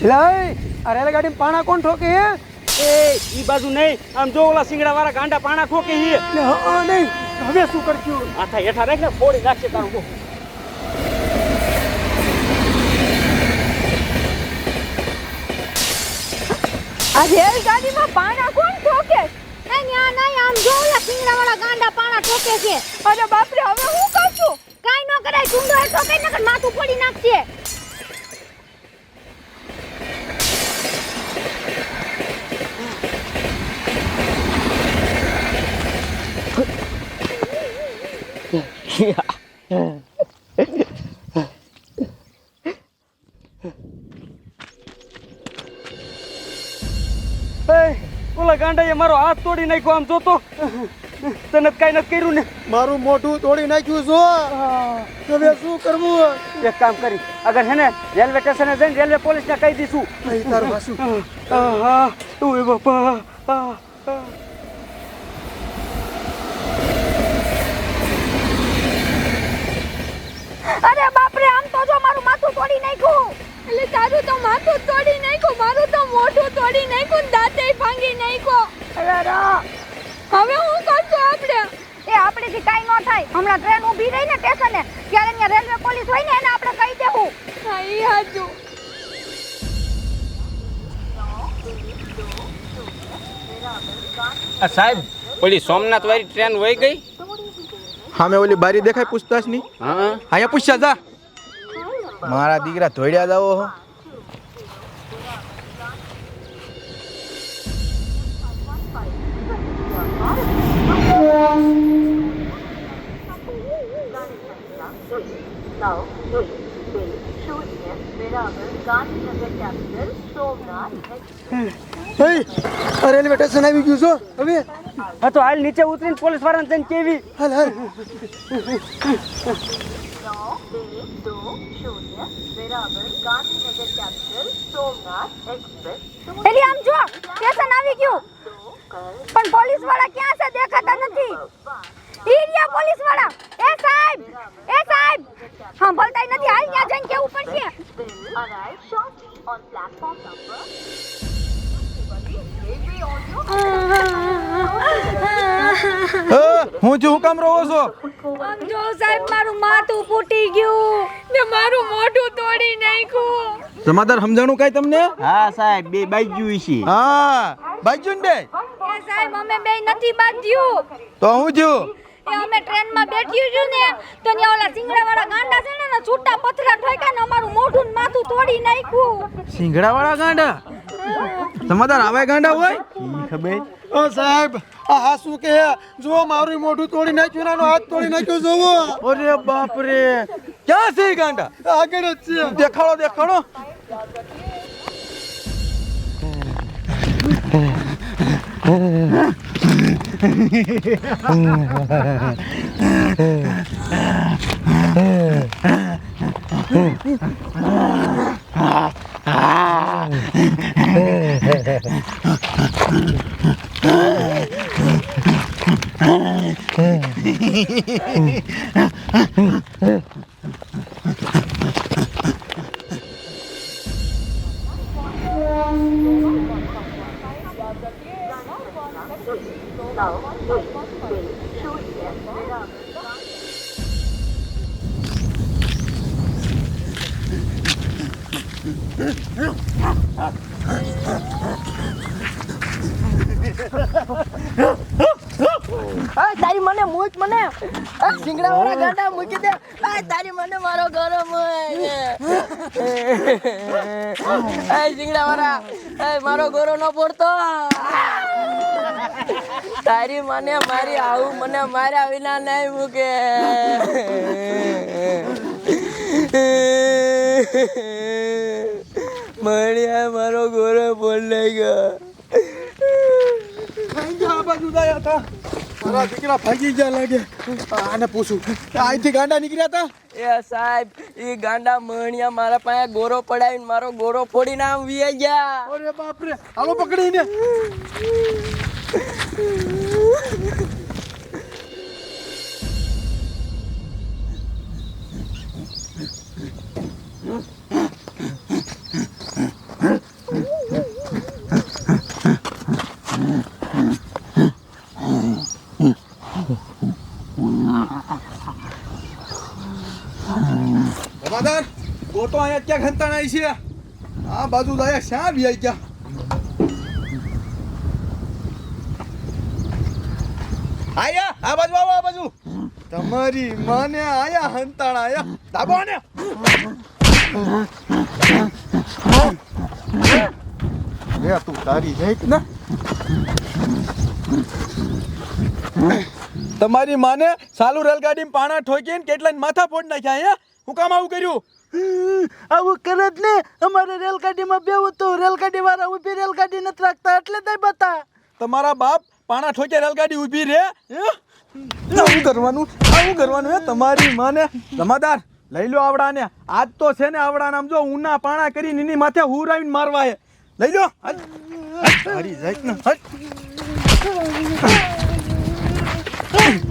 લઈ આ રેલગાડી પાણા કોણ ઠોકે હે? એ ઈ બાજુ નહીં. આમ જો ઓલા સિંગડા વાળા ગાંડા પાણા ઠોકે હે. હા નહીં. હવે શું કરશું? આથા હેઠા રાખ ને ફોડી નાખશે તારું. આ રેલગાડીમાં પાણા કોણ ઠોકે? એ ન્યા નહીં, આમ જો, ઓલા સિંગડાવાળા ગાંડા પાણા ઠોકે છે. અરે બાપરે, હવે હું કરશું કાઈ ન કરાય ચુંડો એ ઠોકે નકર માથું ફોડી નાખશે એ ઓલા ગાંડાએ મારો હાથ તોડી નાખ્યો આમ જોતો. તને કાંઈ નથી કર્યું ને? મારું મોઢું તોડી નાખ્યું છો? હવે શું કરવું? એક કામ કરી અગર હે ને રેલવે સ્ટેશને જઈને રેલવે પોલીસને કહી દઈશું તારું પાછું. આહા, ઓય બાપા. અરે બાપરે આમ તો જો મારું માથું તોડી નાખ્યું. એટલે તારું તો માથું તોડી નાખ્યું મારું તો મોઢું તોડી નાખ્યું ને દાંતે ભાંગી નાખ્યો. અરે હવે હું કરશું આપણે? એ આપણે થી કાંઈ ન થાય. હમણાં ટ્રેન ઊભી રહી ને સ્ટેશને ત્યારે અહીંયા રેલવે પોલીસ હોય ને એને આપણે કહી દેવું. હા એ હાચું. આ સાહેબ ઓલી સોમનાથ વાળી ટ્રેન વહી ગઈ? સામે ઓલી બારી દેખાય પૂછતાછની. હા અહીંયા પૂછ્યા જા. મારા દીકરા ધોડ્યા જાવો હો. રેલવે સ્ટેશન આવી ગયું છો? હવે? હા તો હાલ નીચે ઉતરીને પોલીસ વાળાને જઈને કેવી? હાલ હાલ. એલી આમ જો સ્ટેશન આવી ગયું પણ પોલીસવાળા ક્યાં છે દેખાતા નથી ઈ રહ્યા પોલીસવાળા એ સાહેબ એ સાહેબ સાંભળતાય નથી હાલ ત્યાં જઈને કેવું પડશે હે, હું છું હું કામ રહો છો? આમ જો સાહેબ મારું માથું ફૂટી ગયું. ને મારું મોઢું તોડી નાખ્યું. સમાધાર સમજાણું કાંઈ તમને? હા સાહેબ બે બાજુ છે. હા બાજુ ને એ સાહેબ અમે બે નથી બાંધ્યું. તો હું છું? એ અમે ટ્રેનમાં બેઠ્યું છું ને તો ત્યાં ઓલા સિંગડાવાળા ગાંડા છે ને ને છૂટા પથરા ઠોક્યા ને અમારું મોઢું ને માથું તોડી નાખ્યું. સિંગડા વાળા ગાંડા? સમાધાર આવા ગાંડા હોય? ખબર? ઓ સાહેબ આ હા શું કે જુઓ મારું મોઢું તોડી નાખ્યું નાનો હાથ તોડી નાખ્યો જુઓ. અરે બાપ રે ક્યાં છે ગાંડા? આગળ જ છે. દેખાડો દેખાડો. આ તારી મને મૂક મને. આ સિંગડા વાળા ગાંડા મૂકી દે. આ તારી મને મારો ગરમ એ સિંગડા વાળા એ મારો ગોરો નો પડતો. તારી મને મારી આવું મને માર્યા વિના નહીં મૂકે. મળ્યા મારો ગોરો બોલ ગયો. આ બાજુ હતા મારા દીકરા ભાગી ગયા લાગે. આને પૂછું. અહીંથી ગાંડા નીકળ્યા હતા એ સાહેબ એ ગાંડા મણિયા મારા પાસે ગોરો પડાવીને મારો ગોરો ફોડીને આમ વી ગયા. અરે બાપ રે હાલો પકડીને. સમાધાન ગોટો અહીંયા ક્યાં આવી છે. આ બાજુ દાયા શ્યાં બી આવી ગયા? આયા, આ બાજુ આવો, આ બાજુ. તમારી માને આયા હંતાણા, આયા. દાબો ને તું તારી જઈત ને? તમારી માને સાલુ રેલગાડી પાણા ઠોકીને કેટલા માથા ફોડ નાખ્યા અહીંયા હું કામ આવું કર્યું? આવું કરે જ ને. અમારે રેલગાડીમાં બેવું તો રેલગાડી વાળા ઊભી રેલગાડી નથી રાખતા એટલે દઈ બતા. તમારા બાપ પાણા ઠોકે રેલગાડી ઊભી રે હે? આવું કરવાનું આવું કરવાનું હે? તમારી માને જમાદાર લઈ લો આવડાને. આજ તો છે ને આવડા નામ જો ઉના પાણા કરીને એની માથે હુરાવીને મારવા હે. લઈ લો હરી જાય ને હાલ. Oh!